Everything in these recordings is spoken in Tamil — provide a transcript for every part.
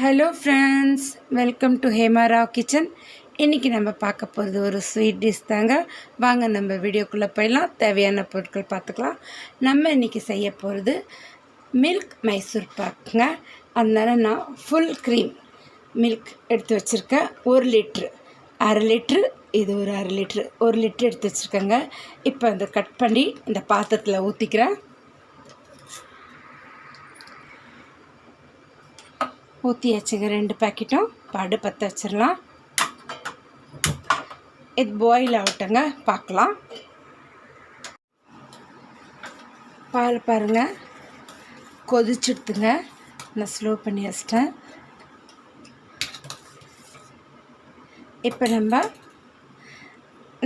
Hello friends welcome to Hemara kitchen இன்றைக்கி நம்ம பார்க்க போகிறது ஒரு ஸ்வீட் டிஷ் தாங்க. வாங்க நம்ம வீடியோக்குள்ளே போயிடலாம். தேவையான பொருட்கள் பார்த்துக்கலாம். நம்ம இன்றைக்கி செய்ய போகிறது மில்க் மைசூர் பாக்குங்க அதனால நான் ஃபுல் க்ரீம் மில்க் எடுத்து வச்சுருக்கேன் ஒரு லிட்ரு அரை லிட்ரு இது ஒரு அரை லிட்ரு ஒரு லிட்ரு எடுத்து வச்சுருக்கேங்க. இப்போ அந்த கட் பண்ணி இந்த பாத்திரத்தில் ஊற்றிக்கிறேன் ஊற்றி வச்சுங்க ரெண்டு பேக்கெட்டும் படு பற்ற வச்சிடலாம். இது பாயில் ஆகட்டுங்க. பார்க்கலாம் பால் பாருங்கள் கொதிச்சுடுத்துங்க நான் ஸ்லோ பண்ணி வச்சிட்டேன். இப்போ நம்ம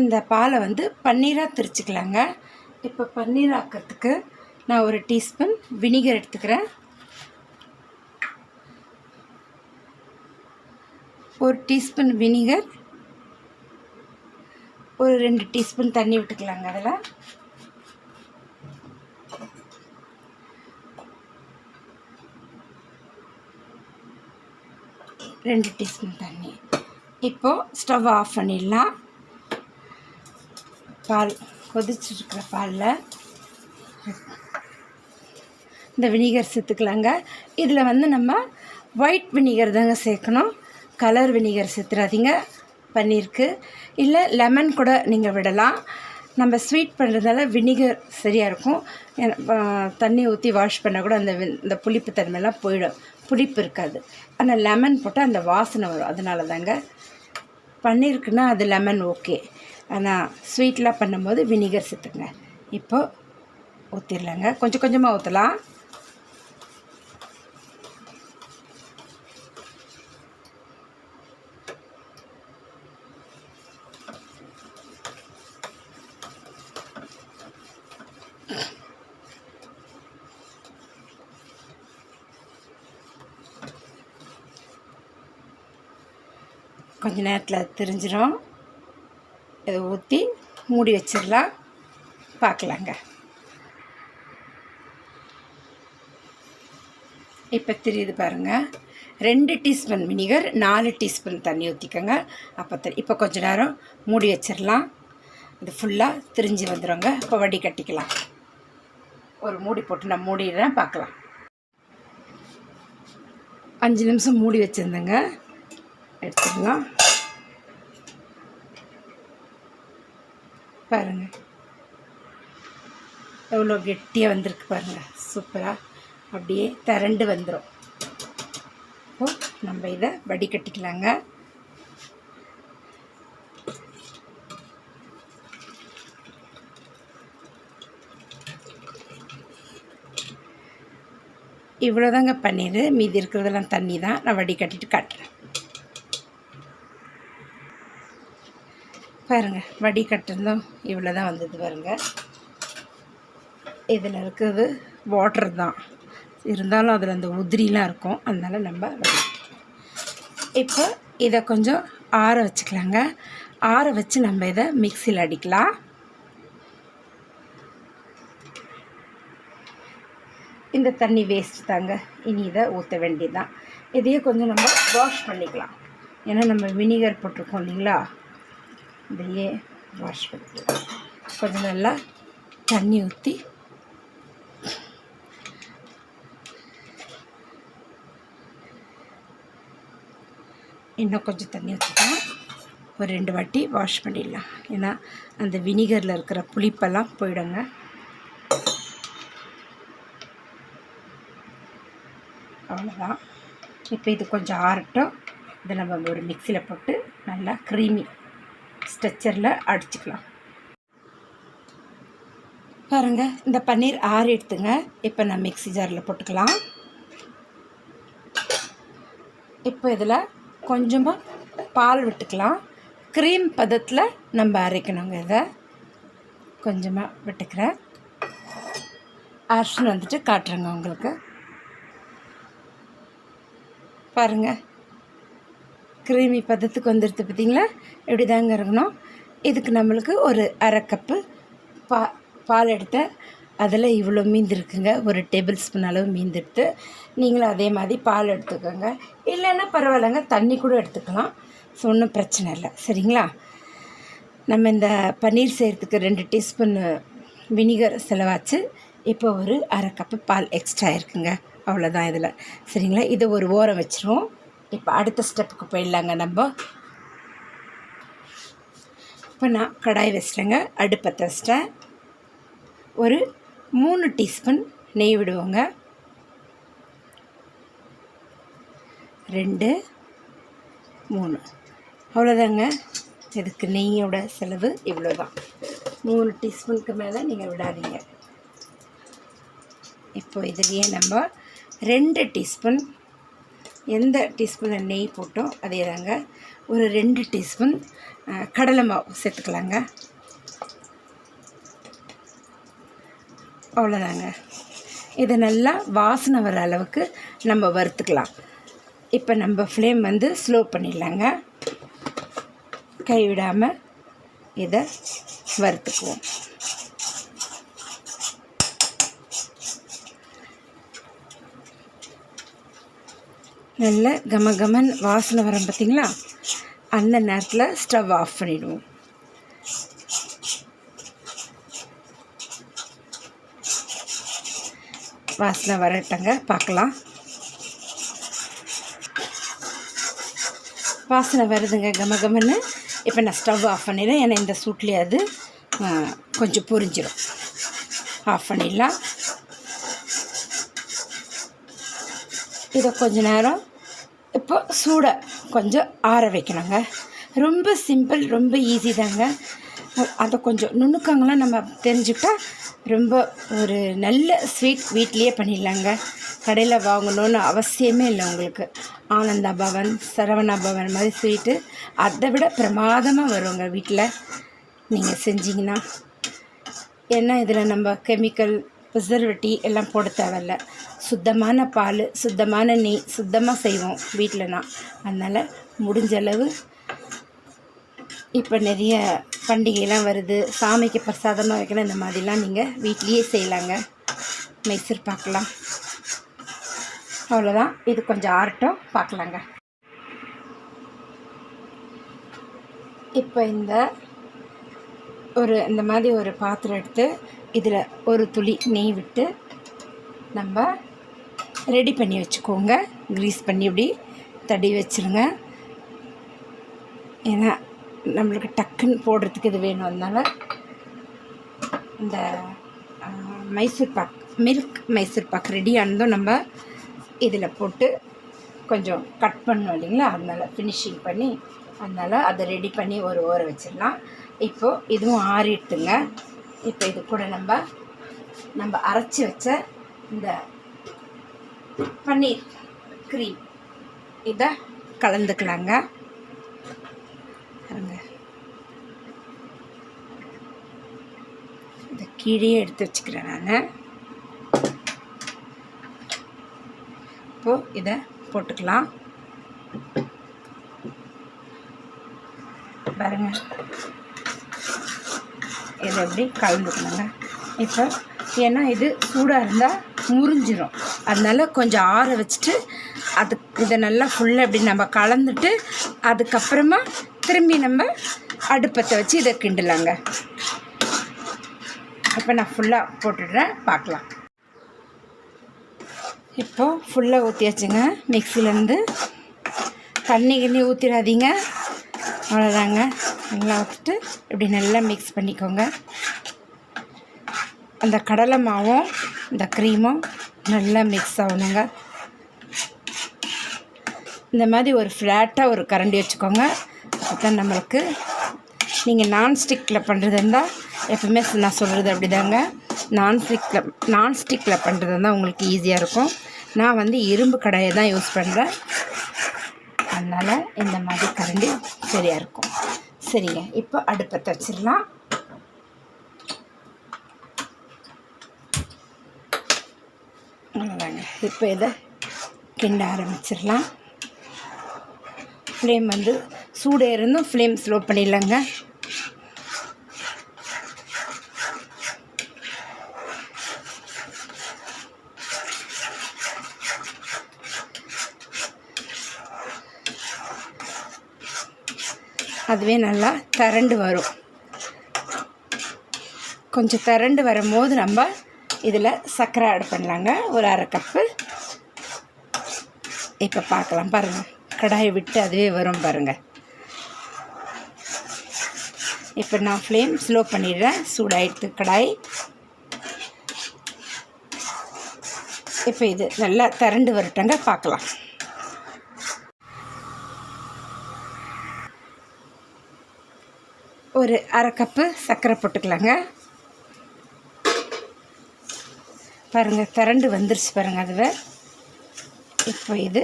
இந்த பாலை வந்து பன்னீராக திரிச்சுக்கலாங்க. இப்போ பன்னீர் ஆக்கிறதுக்கு நான் ஒரு டீஸ்பூன் வினிகர் எடுத்துக்கிறேன். ஒரு டீஸ்பூன் வினிகர் ஒரு ரெண்டு டீஸ்பூன் தண்ணி விட்டுக்கலாங்க அதில். ரெண்டு டீஸ்பூன் தண்ணி. இப்போது ஸ்டவ் ஆஃப் பண்ணிடலாம். பால் கொதிச்சிருக்கிற பாலில். இந்த வினிகர் சேர்த்துக்கலாங்க. இதில் வந்து நம்ம ஒயிட் வினிகர் தாங்க சேர்க்கணும். கலர் வினிகர் சேர்த்துறாதீங்க பன்னீருக்கு இல்லை லெமன் கூட நீங்கள் விடலாம். நம்ம ஸ்வீட் பண்ணுறதால வினிகர் சரியாக இருக்கும். தண்ணி ஊற்றி வாஷ் பண்ணால் கூட அந்த இந்த புளிப்பு தன்மையெல்லாம் போயிடும். புளிப்பு இருக்காது. ஆனால் லெமன் போட்டால் அந்த வாசனை வரும். அதனால தாங்க. பன்னீருக்குன்னா அது லெமன் ஓகே. ஆனால் ஸ்வீட்லாம் பண்ணும்போது வினிகர் சேர்த்துங்க இப்போது ஊற்றிடலாங்க கொஞ்சம் கொஞ்சமாக ஊற்றலாம் கொஞ்ச நேரத்தில் தெரிஞ்சிடும் இதை ஊற்றி மூடி வச்சிடலாம். பார்க்கலாங்க. இப்போ தெரியுது பாருங்கள் ரெண்டு டீஸ்பூன் வினிகர் நாலு டீஸ்பூன் தண்ணி ஊற்றிக்கோங்க அப்போ தெரி இப்போ கொஞ்ச நேரம் மூடி வச்சிடலாம். இது ஃபுல்லாக திரிஞ்சு வந்துடுங்க இப்போ வடி கட்டிக்கலாம். ஒரு மூடி போட்டு நான் மூடிடுறேன். பார்க்கலாம். அஞ்சு நிமிஷம் மூடி வச்சுருந்தேங்க. எடுத்துக்கலாம் பாருங்கள் எவ்வளோ கெட்டியாக வந்திருக்கு பாருங்கள் சூப்பராக அப்படியே திரண்டு வந்துடும் ஓ நம்ம இதை வடிகட்டிக்கலாங்க. இவ்வளோதாங்க பன்னீர். மீதி இருக்கிறதெல்லாம் தண்ணி தான் நான் வடிகட்டிட்டு காட்டுறேன். பாருங்கள் வடி இவ்வளோ தான் வந்தது பாருங்கள் இதில் இருக்கிறது வாட்டர் தான். இருந்தாலும் அதில் அந்த உதிரிலாம் இருக்கும் அதனால் நம்ம வடி இப்போ இதை கொஞ்சம் ஆற வச்சுக்கலாங்க. ஆற வச்சு நம்ம இதை மிக்சியில் அடிக்கலாம். இந்த தண்ணி வேஸ்ட் தாங்க. இனி இதை ஊற்ற வேண்டியதுதான். இதையே கொஞ்சம் நம்ம வாஷ் பண்ணிக்கலாம். ஏன்னா நம்ம வினிகர் போட்டிருக்கோம் இல்லைங்களா? இதையே வாஷ் பண்ணிக்கலாம் கொஞ்சம் நல்லா தண்ணி ஊற்றி இன்னும் கொஞ்சம் தண்ணி ஊற்றிக்கலாம் ஒரு ரெண்டு வாட்டி வாஷ் பண்ணிடலாம். ஏன்னா அந்த வினிகரில் இருக்கிற புளிப்பெல்லாம் போயிடுங்க. அவ்வளோதான் இப்போ இது கொஞ்சம் ஆறட்டும். இதை நம்ம ஒரு மிக்சியில் போட்டு நல்லா க்ரீமி ஸ்ட்ரெச்சரில் அடிச்சுக்கலாம். பாருங்கள் இந்த பன்னீர் ஆறு எடுத்துங்க. இப்போ நான் மிக்சி ஜாரில் போட்டுக்கலாம். இப்போ இதில் கொஞ்சமாக பால் விட்டுக்கலாம். க்ரீம் பதத்தில் நம்ம அரைக்கணுங்க இதை. கொஞ்சமாக விட்டுக்கிறேன். அரிசன் வந்துட்டு காட்டுறேங்க உங்களுக்கு. பாருங்கள் க்ரீமி பதத்துக்கு வந்துடுது பார்த்திங்களா? இப்படி தாங்க இருக்கணும். இதுக்கு நம்மளுக்கு ஒரு அரை கப்பு பா பால் எடுத்தேன் அதில் இவ்வளோ மீந்திருக்குங்க ஒரு டேபிள் ஸ்பூன் அளவு மீந்தெடுத்து நீங்களும் அதே மாதிரி பால் எடுத்துக்கோங்க. இல்லைன்னா பரவாயில்லைங்க தண்ணி கூட எடுத்துக்கலாம். ஸோ ஒன்றும் பிரச்சனை இல்லை. சரிங்களா? நம்ம இந்த பன்னீர் செய்கிறதுக்கு ரெண்டு டீஸ்பூன் வினிகர் செலவாச்சு. இப்போ ஒரு அரை கப்பு பால் எக்ஸ்ட்ரா இருக்குங்க. அவ்வளோதான் இதில். சரிங்களா? இதை ஒரு ஓரம் வச்சுருவோம். இப்போ அடுத்த ஸ்டெப்புக்கு போயிடலாங்க நம்ம. இப்போ நான் கடாய் வச்சிட்டேங்க அடுப்பத்தை தச்சிட்டேன் ஒரு மூணு டீஸ்பூன் நெய் விடுவோங்க. ரெண்டு மூணு. அவ்வளோதாங்க. இதுக்கு நெய்யோட செலவு இவ்வளோ தான் மூணு டீஸ்பூனுக்கு மேலே நீங்கள் விடாதீங்க. இப்போ இதுலேயே நம்ம ரெண்டு டீஸ்பூன் எந்த டீஸ்பூனில் நெய் போட்டோம் அதே தாங்க. ஒரு ரெண்டு டீஸ்பூன் கடலை மாவு சேர்த்துக்கலாங்க. அவ்வளோதாங்க. இதை நல்லா வாசனை வர அளவுக்கு நம்ம வறுத்துக்கலாம். இப்போ நம்ம ஃப்ளேம் வந்து ஸ்லோ பண்ணிடலாங்க. கைவிடாமல் இதை வறுத்துக்குவோம். நல்ல கம கமன் வாசனை வரும் பார்த்தீங்களா? அந்த நேரத்தில் ஸ்டவ் ஆஃப் பண்ணிவிடுவோம் வாசனை வரட்டங்க பார்க்கலாம். வாசனை வருதுங்க கம கமன்னு இப்போ நான் ஸ்டவ் ஆஃப் பண்ணிடுறேன். ஏன்னா இந்த சூட்லேயே அது கொஞ்சம் பொரிஞ்சிடும் ஆஃப் பண்ணிடலாம். இதை கொஞ்ச நேரம் இப்போ சூட கொஞ்சம் ஆற வைக்கணுங்க ரொம்ப சிம்பிள் ரொம்ப ஈஸி தாங்க. அதை கொஞ்சம் நுணுக்கங்களாம் நம்ம தெரிஞ்சுக்கிட்டா ரொம்ப ஒரு நல்ல ஸ்வீட் வீட்லேயே பண்ணிடலாங்க. கடையில் வாங்கணும்னு அவசியமே இல்லை உங்களுக்கு. ஆனந்தா பவன் சரவணா பவன் மாதிரி ஸ்வீட்டு அதை விட பிரமாதமாக வருங்க வீட்டில் நீங்கள் செஞ்சீங்கன்னா. ஏன்னா இதில் நம்ம கெமிக்கல் ப்ரிசர்வேட்டிவ் எல்லாம் போட தேவையில்ல. சுத்தமான பால் சுத்தமான நெய் சுத்தமாக செய்வோம் வீட்டிலனா அதனால் முடிஞ்ச அளவு இப்போ நிறைய பண்டிகைலாம் வருது. சாமிக்கு பிரசாதமாக வைக்கணும் இந்த மாதிரிலாம் நீங்கள் வீட்லேயே செய்யலாங்க. மைசூர் பார்க்கலாம் அவ்வளோதான் இது கொஞ்சம் ஆறட்டும் பார்க்கலாங்க இப்போ இந்த ஒரு இந்த மாதிரி ஒரு பாத்திரம் எடுத்து இதில் ஒரு துளி நெய் விட்டு நம்ம ரெடி பண்ணி வச்சுக்கோங்க. க்ரீஸ் பண்ணி இப்படி தடி வச்சுருங்க. ஏன்னா நம்மளுக்கு டக்குன்னு போடுறதுக்கு இது வேணும். அதனால் இந்த மைசூர் பாக் மில்க் மைசூர் பாக் ரெடி ஆனதும் நம்ம இதில் போட்டு கொஞ்சம் கட் பண்ணோம் இல்லைங்களா? அதனால் ஃபினிஷிங் பண்ணி அதனால் அதை ரெடி பண்ணி ஒரு ஊற வச்சிடலாம். இப்போது இதுவும் ஆறிட்டுங்க. இப்போ இது கூட நம்ம நம்ம அரைச்சி வச்ச இந்த பன்னீர் க்ரீம் இதை கலந்துக்கலாங்க. பாருங்க. இதை கீழே எடுத்து வச்சுக்கிறேன் நான். இப்போது இதை போட்டுக்கலாம். பாருங்கள் இதை அப்படி கலந்துக்கணுங்க? இப்போ ஏன்னா இது சூடாக இருந்தால் முறிஞ்சிடும் அதனால கொஞ்சம் ஆற வச்சுட்டு அது இதை நல்லா ஃபுல்லாக இப்படி நம்ம கலந்துட்டு அதுக்கப்புறமா திரும்பி நம்ம அடுப்பத்தை வச்சு இதை கிண்டலாங்க. இப்போ நான் ஃபுல்லாக போட்டுடுறேன். பார்க்கலாம். இப்போது ஃபுல்லாக ஊற்றியாச்சுங்க மிக்சிலேருந்து தண்ணி கிண்ணி ஊற்றிடாதீங்க அவ்வளோதாங்க. நல்லா வச்சுட்டு இப்படி நல்லா மிக்ஸ் பண்ணிக்கோங்க. அந்த கடலை மாவும் இந்த க்ரீமும் நல்லா மிக்ஸ் ஆகணுங்க. இந்த மாதிரி ஒரு ஃப்ளாட்டாக ஒரு கரண்டி வச்சுக்கோங்க. அதுதான் நம்மளுக்கு நீங்கள் நான்ஸ்டிக்கில் பண்ணுறது இருந்தால் எப்பவுமே நான் சொல்கிறது அப்படி தாங்க நான்ஸ்டிக்கில் நான்ஸ்டிக்கில் பண்ணுறது இருந்தால் உங்களுக்கு ஈஸியாக இருக்கும். நான் வந்து இரும்பு கடாயை தான் யூஸ் பண்ணுறேன் அதனால் இந்த மாதிரி கரண்டி சரியாக இருக்கும். சரிங்க இப்போ அடுப்பத்தை வச்சிடலாம். அவ்வளோதாங்க இப்போ இதை கிண்ட ஆரம்பிச்சிடலாம். ஃப்ளேம் வந்து சூடு இருந்தும் ஃப்ளேம் ஸ்லோ பண்ணிடலாங்க. அதுவே நல்லா திரண்டு வரும். கொஞ்சம் திரண்டு வரும்போது நம்ம இதில் சர்க்கரை ஆட் பண்ணலாங்க. ஒரு அரை கப்பு. இப்போ பார்க்கலாம் பாருங்கள் கடாயை விட்டு அதுவே வரும் பாருங்கள் இப்போ நான் ஃப்ளேம் ஸ்லோ பண்ணிடுறேன். சூடாயிடுத்து கடாய். இப்போ இது நல்லா திரண்டு வரட்டங்க. பார்க்கலாம். ஒரு அரை கப்பு சர்க்கரை போட்டுக்கலாங்க. பாருங்கள் திரண்டு வந்துருச்சு பாருங்கள் அதுவே. இப்போ இது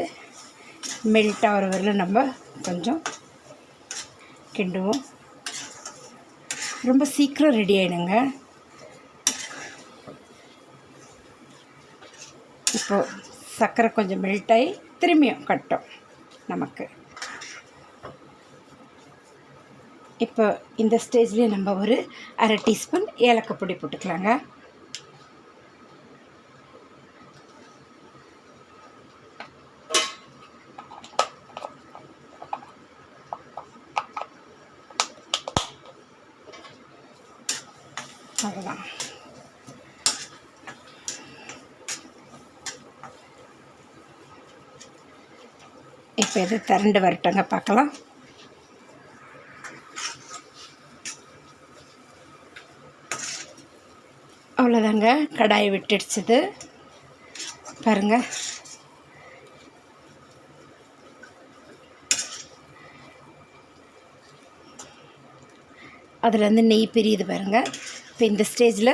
மெல்ட் ஆகிற வரையில் நம்ம கொஞ்சம் கிண்டுவோம். ரொம்ப சீக்கிரம் ரெடி ஆகிடுங்க இப்போது சர்க்கரை கொஞ்சம் மெல்ட் ஆகி திரும்பியும் கட்டும் நமக்கு. இப்போ இந்த ஸ்டேஜ்லேயே நம்ம ஒரு அரை டீஸ்பூன் ஏலக்காய் பொடி போட்டுக்கலாங்க. அவ்வளோதான் இப்போ இது திரண்டு வரட்டுங்க பார்க்கலாம். அவ்வளோதாங்க. கடாயை விட்டுடுச்சுது. பாருங்கள் அதுலேருந்து நெய் பிரியுது பாருங்கள் இப்போ இந்த ஸ்டேஜில்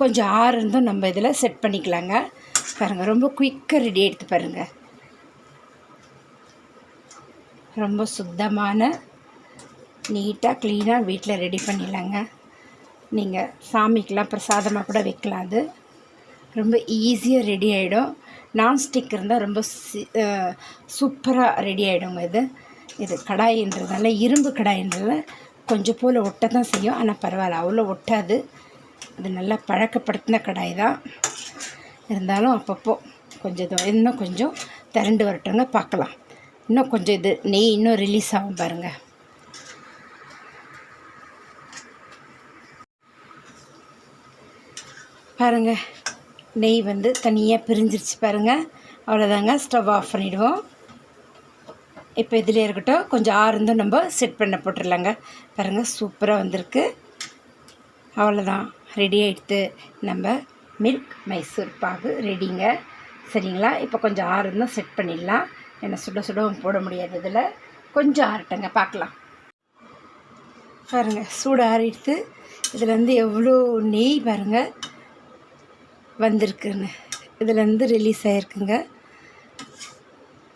கொஞ்சம் ஆறு இருந்தும் நம்ம இதில் செட் பண்ணிக்கலாங்க. பாருங்கள் ரொம்ப குயிக்காக ரெடி எடுத்து பாருங்கள் ரொம்ப சுத்தமான நீட்டாக க்ளீனாக வீட்டில் ரெடி பண்ணிடலாங்க. நீங்கள் சாமிக்கெலாம் பிரசாதமாக கூட வைக்கலாம் அது. ரொம்ப ஈஸியாக ரெடி ஆகிடும் நான்ஸ்டிக் இருந்தால் ரொம்ப சூப்பராக ரெடி ஆகிடுங்க இது. இது கடாயின்றதால இரும்பு கடாயின்றதுனால கொஞ்சம் போல் ஒட்ட தான் செய்யும். ஆனால் பரவாயில்ல அவ்வளோ ஒட்டாது. அது நல்லா பழக்கப்படுத்தின கடாய் தான். இருந்தாலும் அப்பப்போ கொஞ்சம் இன்னும் கொஞ்சம் திரண்டு வரட்டுங்க பார்க்கலாம். இன்னும் கொஞ்சம் இது நெய் இன்னும் ரிலீஸ் ஆகும் பாருங்கள் பாருங்கள் நெய் வந்து தனியாக பிரிஞ்சிருச்சு பாருங்கள் அவ்வளோதாங்க ஸ்டவ் ஆஃப் பண்ணிவிடுவோம் இப்போ இதிலே இருக்கட்டும் கொஞ்சம் ஆறுந்தும் நம்ம செட் பண்ண போட்டுடலாங்க பாருங்கள் சூப்பராக வந்திருக்கு. அவ்வளோதான் ரெடி ஆகிடுத்து நம்ம மில்க் மைசூர் பாகு ரெடிங்க சரிங்களா? இப்போ கொஞ்சம் ஆறுந்தும் செட் பண்ணிடலாம். என்ன சுட சுடவும் போட முடியாது இதில். கொஞ்சம் ஆறட்டங்க பார்க்கலாம் பாருங்கள் சூடு ஆறிடுத்து. இதில் வந்து எவ்வளோ நெய் பாருங்கள் வந்திருக்குன்னு. இதுலேருந்து ரிலீஸ் ஆகிருக்குங்க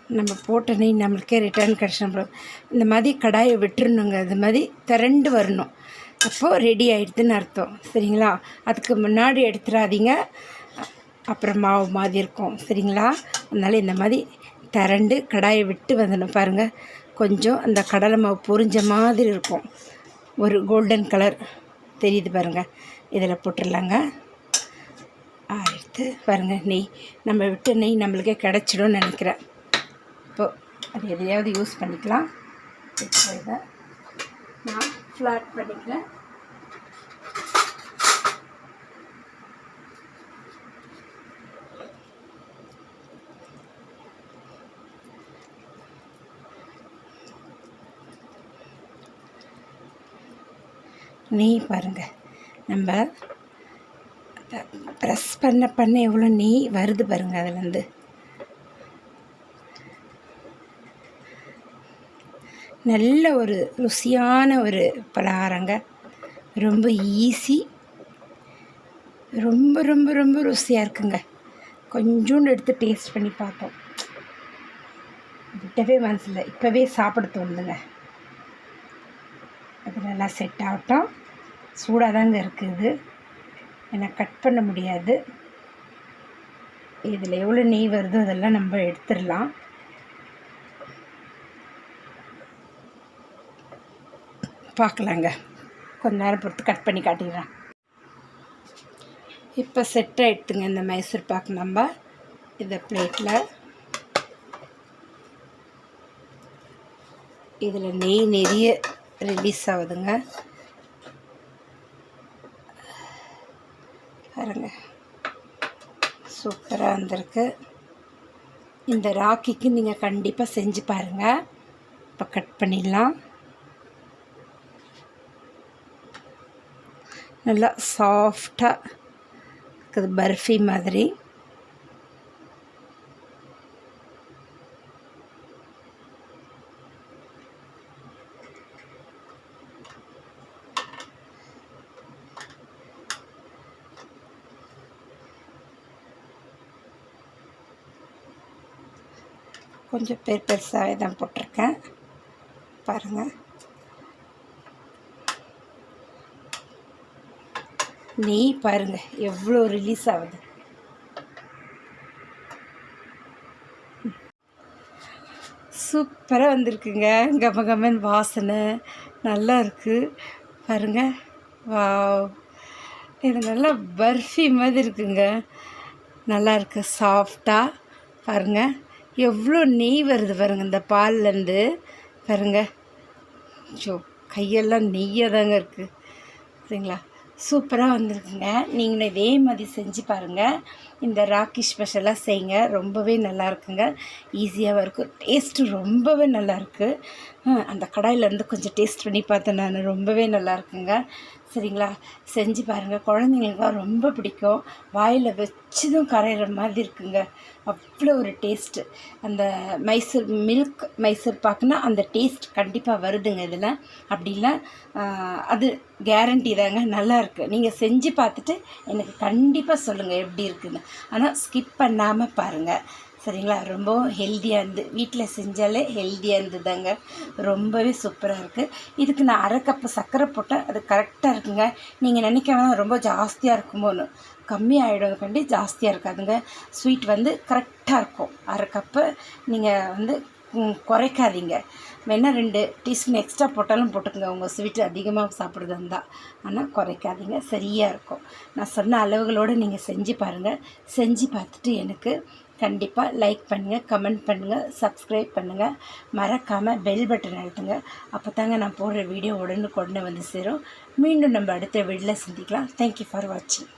நம்ம போட்ட நெய் நம்மளுக்கே ரிட்டர்ன் கிடச்சி இந்த மாதிரி கடாயை விட்டுருணுங்க இந்த மாதிரி திரண்டு வரணும். அப்போது ரெடி ஆகிடுதுன்னு அர்த்தம். சரிங்களா? அதுக்கு முன்னாடி எடுத்துடாதீங்க அப்புறம் மாவு மாதிரி இருக்கும். சரிங்களா? அதனால் இந்த மாதிரி திரண்டு கடாயை விட்டு வந்துடணும் பாருங்கள் கொஞ்சம் அந்த கடலை மாவு பொரிஞ்ச மாதிரி இருக்கும். ஒரு கோல்டன் கலர் தெரியுது பாருங்கள் இதில் போட்டுடலாங்க. எடுத்து பாருங்கள் நெய். நம்ம விட்டு நெய் நம்மளுக்கே கிடச்சிடும்னு நினைக்கிறேன். இப்போது அது எதையாவது யூஸ் பண்ணிக்கலாம். இப்போ இதை நான் ஃப்ளாட் பண்ணிக்கிறேன். நெய் பாருங்கள் நம்ம ப்ரெஸ் பண்ண பண்ண எவ்வளோ நெய் வருது பாருங்கள் அதுலேருந்து. நல்ல ஒரு ருசியான ஒரு பலகாரங்க. ரொம்ப ஈஸி ரொம்ப ரொம்ப ரொம்ப ருசியாக இருக்குங்க. கொஞ்சோண்டு எடுத்து டேஸ்ட் பண்ணி பார்த்தோம் விட்டவே மனசில் இப்போவே சாப்பிட தோணுதுங்க. அது நல்லா செட் ஆகட்டும். சூடாக தாங்க இருக்குது. ஏன்னா கட் பண்ண முடியாது. இதில் எவ்வளோ நெய் வருதோ அதெல்லாம் நம்ம எடுத்துடலாம். பார்க்கலாங்க. கொஞ்ச நேரம் பொறுத்து கட் பண்ணி காட்டிடுறேன். இப்போ செட் ஆகிடுத்துங்க இந்த மைசூர் பாக் நம்ம. இந்த பிளேட்டில் இதில் நெய் நிறைய ரிலீஸ் ஆகுதுங்க. பாருங்க. சூப்பராக வந்திருக்கு. இந்த ராக்கிக்கு நீங்கள் கண்டிப்பாக செஞ்சு பாருங்கள் இப்போ கட் பண்ணிடலாம். நல்லா சாஃப்டாக இருக்குது பர்ஃபி மாதிரி. கொஞ்சம் பெரு பெருசாகவே தான் போட்டிருக்கேன். பாருங்கள் நெய் பாருங்கள் எவ்வளோ ரிலீஸ் ஆகுது. சூப்பராக வந்திருக்குங்க. கம கமன் வாசனை. நல்லா இருக்குது பாருங்கள் வாவ். இது நல்லா பர்ஃபி மாதிரி இருக்குங்க. நல்லா இருக்குது சாஃப்டாக பாருங்கள் எவ்வளோ நெய் வருது பாருங்க இந்த பால்லேருந்து பாருங்க. ஸோ கையெல்லாம் நெய்யாக தாங்க இருக்குது சரிங்களா? சூப்பராக வந்திருக்குங்க. நீங்களும் இதே மாதிரி செஞ்சு பாருங்கள் இந்த ராக்கி ஸ்பெஷலாக செய்யுங்க. ரொம்பவே நல்லா இருக்குங்க. ஈஸியாகவும் இருக்கும் டேஸ்ட்டு ரொம்பவே நல்லாயிருக்கு அந்த கடாயிலேருந்து கொஞ்சம் டேஸ்ட் பண்ணி பார்த்தேன் நான். ரொம்பவே நல்லா இருக்குங்க. சரிங்களா? செஞ்சு பாருங்கள் குழந்தைங்களுக்குலாம் ரொம்ப பிடிக்கும். வாயில் வச்சதும் கரையிற மாதிரி இருக்குங்க. அவ்வளோ ஒரு டேஸ்ட்டு அந்த மைசூர் மில்க் மைசூர் பாக்குனா அந்த டேஸ்ட் கண்டிப்பாக வருதுங்க இதில். அப்படி இல்லை அது கேரண்டி தாங்க. நல்லாயிருக்கு நீங்கள் செஞ்சு பார்த்துட்டு எனக்கு கண்டிப்பாக சொல்லுங்கள் எப்படி இருக்குதுன்னு ஆனால் ஸ்கிப் பண்ணாமல் பாருங்கள் சரிங்களா? ரொம்பவும் ஹெல்த்தியாக இருந்து வீட்டில் செஞ்சாலே ஹெல்த்தியாக இருந்ததுதாங்க ரொம்பவே சூப்பராக இருக்குது இதுக்கு நான் அரை கப்பு சர்க்கரை போட்டால் அது கரெக்டாக இருக்குங்க. நீங்கள் நினைக்க வேணாம் ரொம்ப ஜாஸ்தியாக இருக்குமோன்னு. கம்மி ஆகிடும் ஜாஸ்தியாக இருக்காதுங்க. ஸ்வீட் வந்து கரெக்டாக இருக்கும். அரை கப்பு நீங்கள் வந்து குறைக்காதீங்க. வேணால் ரெண்டு டீஸ்பூன் எக்ஸ்ட்ரா போட்டாலும் போட்டுக்கோங்க. உங்கள் ஸ்வீட் அதிகமாக சாப்பிட்றது இருந்தால் ஆனால் குறைக்காதீங்க. சரியாக இருக்கும். நான் சொன்ன அளவுகளோடு நீங்கள் செஞ்சு பாருங்கள் செஞ்சு பார்த்துட்டு எனக்கு கண்டிப்பாக லைக் பண்ணுங்கள் கமெண்ட் பண்ணுங்கள் சப்ஸ்கிரைப் பண்ணுங்கள் மறக்காமல் பெல் பட்டன் அழுத்துங்க. அப்போ தாங்க நான் போடுற வீடியோ உடனே கொண்டு வந்து சேரும். மீண்டும் நம்ம அடுத்த வீடியில் சந்திக்கலாம். தேங்க்யூ ஃபார் வாட்சிங்